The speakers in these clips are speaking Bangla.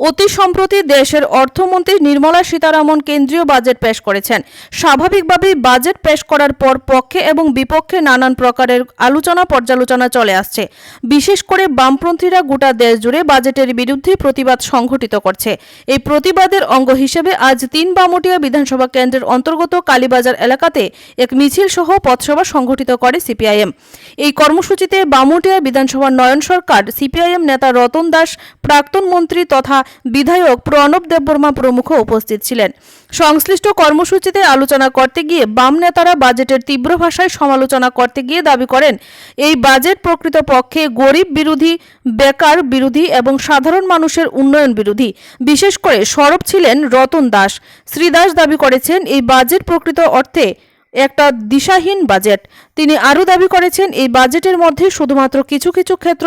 অতি সম্প্রতি দেশের অর্থমন্ত্রী নির্মলা সীতারামন কেন্দ্রীয় বাজেট পেশ করেছেন। স্বাভাবিকভাবেই বাজেট পেশ করার পর পক্ষে এবং বিপক্ষে নানান প্রকারের আলোচনা পর্যালোচনা চলে আসছে। বিশেষ করে বামপন্থীরা গোটা দেশ জুড়ে বাজেটের বিরুদ্ধে প্রতিবাদ সংঘটিত করছে। এই প্রতিবাদের অঙ্গ হিসেবে আজ তিন বামুটিয়া বিধানসভা কেন্দ্রের অন্তর্গত কালীবাজার এলাকাতে এক মিছিল সহ পথসভা সংঘটিত করে সিপিআইএম। এই কর্মসূচিতে বামুটিয়া বিধানসভার নয়ন সরকার, সিপিআইএম নেতা রতন দাস, প্রাক্তন মন্ত্রী তথা বিধায়ক প্রণব দেববর্মা প্রমুখ উপস্থিত ছিলেন। সংশ্লিষ্ট কর্মসূচিতে আলোচনা করতে গিয়ে বাম নেতারা বাজেটের তীব্র ভাষায় সমালোচনা করতে গিয়ে দাবি করেন, এই বাজেট প্রকৃতপক্ষে গরিব বিরোধী, বেকার বিরোধী এবং সাধারণ মানুষের উন্নয়ন বিরোধী। বিশেষ করে সরব ছিলেন রতন দাস। শ্রী দাস দাবি করেছেন, এই বাজেট প্রকৃত অর্থে একটা দিশাহীন বাজেট। তিনি আরও দাবি করেছেন, এই বাজেটের মধ্যে শুধুমাত্র কিছু কিছু ক্ষেত্র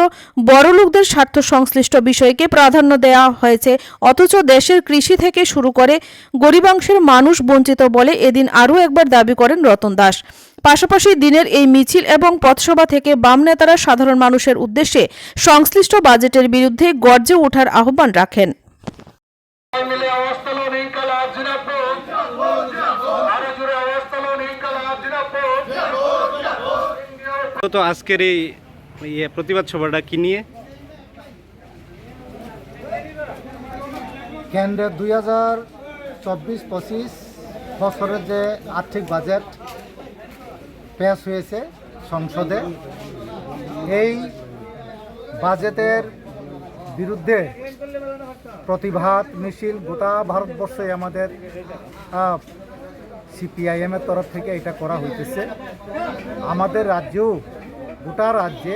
বড়লোকদের স্বার্থ সংশ্লিষ্ট বিষয়কে প্রাধান্য দেওয়া হয়েছে, অথচ দেশের কৃষি থেকে শুরু করে গরিবাংশের মানুষ বঞ্চিত বলে এদিন আরও একবার দাবি করেন রতন দাস। পাশাপাশি দিনের এই মিছিল এবং পথসভা থেকে বাম নেতারা সাধারণ মানুষের উদ্দেশ্যে সংশ্লিষ্ট বাজেটের বিরুদ্ধে গর্জে ওঠার আহ্বান রাখেন। তো আজকের এই ইয়ে প্রতিবাদ সভাটা কি নিয়ে? কেন্দ্রের দুই হাজার চব্বিশ পঁচিশ বছরের যে আর্থিক বাজেট পেশ হয়েছে সংসদে, এই বাজেটের বিরুদ্ধে প্রতিবাদ মিছিল গোটা ভারতবর্ষে আমাদের সিপিআইএমের তরফ থেকে এটা করা হইতেছে। আমাদের রাজ্যেও গোটা রাজ্যে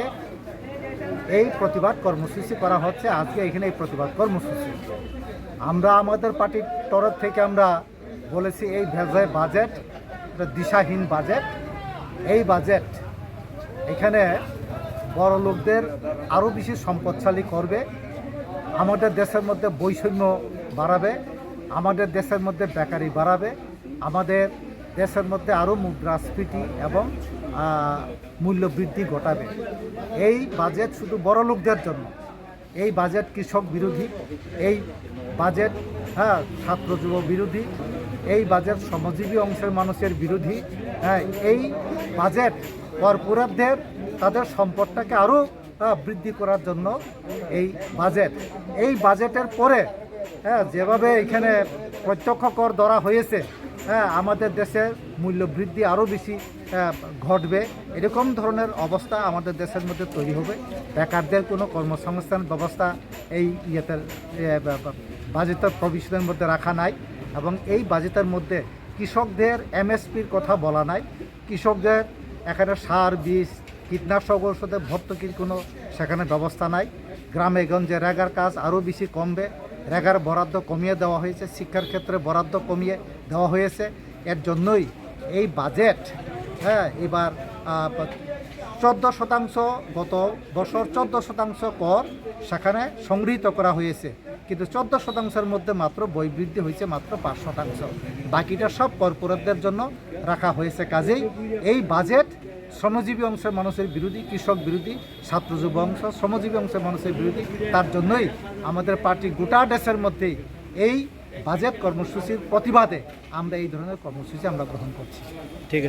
এই প্রতিবাদ কর্মসূচি করা হচ্ছে। আজকে এখানে এই প্রতিবাদ কর্মসূচি। আমরা আমাদের পার্টির তরফ থেকে আমরা বলেছি, এই ভেজায় বাজেট, এটা দিশাহীন বাজেট। এই বাজেট এখানে বড় লোকদের আরও বেশি সম্পদশালী করবে। আমাদের দেশের মধ্যে বৈষম্য বাড়াবে। আমাদের দেশের মধ্যে বেকারি বাড়াবে। আমাদের দেশের মধ্যে আরও মুদ্রাস্ফীতি এবং মূল্য বৃদ্ধি ঘটাবে। এই বাজেট শুধু বড় লোকদের জন্য। এই বাজেট কৃষক বিরোধী, এই বাজেট হ্যাঁ ছাত্র যুব বিরোধী, এই বাজেট শ্রমজীবী অংশের মানুষের বিরোধী হ্যাঁ এই বাজেট কর্পোরেটদের তাদের সম্পদটাকে আরও বৃদ্ধি করার জন্য এই বাজেট এই বাজেটের পরে হ্যাঁ যেভাবে এখানে প্রত্যক্ষ কর ধরা হয়েছে হ্যাঁ আমাদের দেশের মূল্য বৃদ্ধি আরও বেশি ঘটবে। এরকম ধরনের অবস্থা আমাদের দেশের মধ্যে তৈরি হবে। বেকারদের কোনো কর্মসংস্থান ব্যবস্থা এই ইয়েতে বাজেটের প্রভিশনের মধ্যে রাখা নাই এবং এই বাজেটের মধ্যে কৃষকদের এমএসপির কথা বলা নাই। কৃষকদের এখানে সার, বীজ, কীটনাশক ঔষধে ভর্তুকির কোনো সেখানে ব্যবস্থা নাই। গ্রামে গঞ্জে রেগার কাজ আরও বেশি কমবে। রেগার বরাদ্দ কমিয়ে দেওয়া হয়েছে, শিক্ষার ক্ষেত্রে বরাদ্দ কমিয়ে দেওয়া হয়েছে। এর জন্যই এই বাজেট হ্যাঁ এবার চোদ্দ শতাংশ গত বছর, চোদ্দ শতাংশ কর সেখানে সংগৃহীত করা হয়েছে। কিন্তু চোদ্দ শতাংশের মধ্যে মাত্র বই বৃদ্ধি হয়েছে মাত্র পাঁচ শতাংশ। বাকিটা সব কর্পোরেটদের জন্য রাখা হয়েছে। কাজেই এই বাজেট শ্রমজীবী অংশের মানুষের বিরোধী, কৃষক বিরোধী, ছাত্র যুব অংশ, শ্রমজীবী অংশের মানুষের বিরোধী। তার জন্যই আমাদের পার্টি গোটা দেশের মধ্যেই এই বাজেট কর্মসূচির প্রতিবাদে আমরা এই ধরনের কর্মসূচি আমরা গ্রহণ করছি। ঠিক আছে।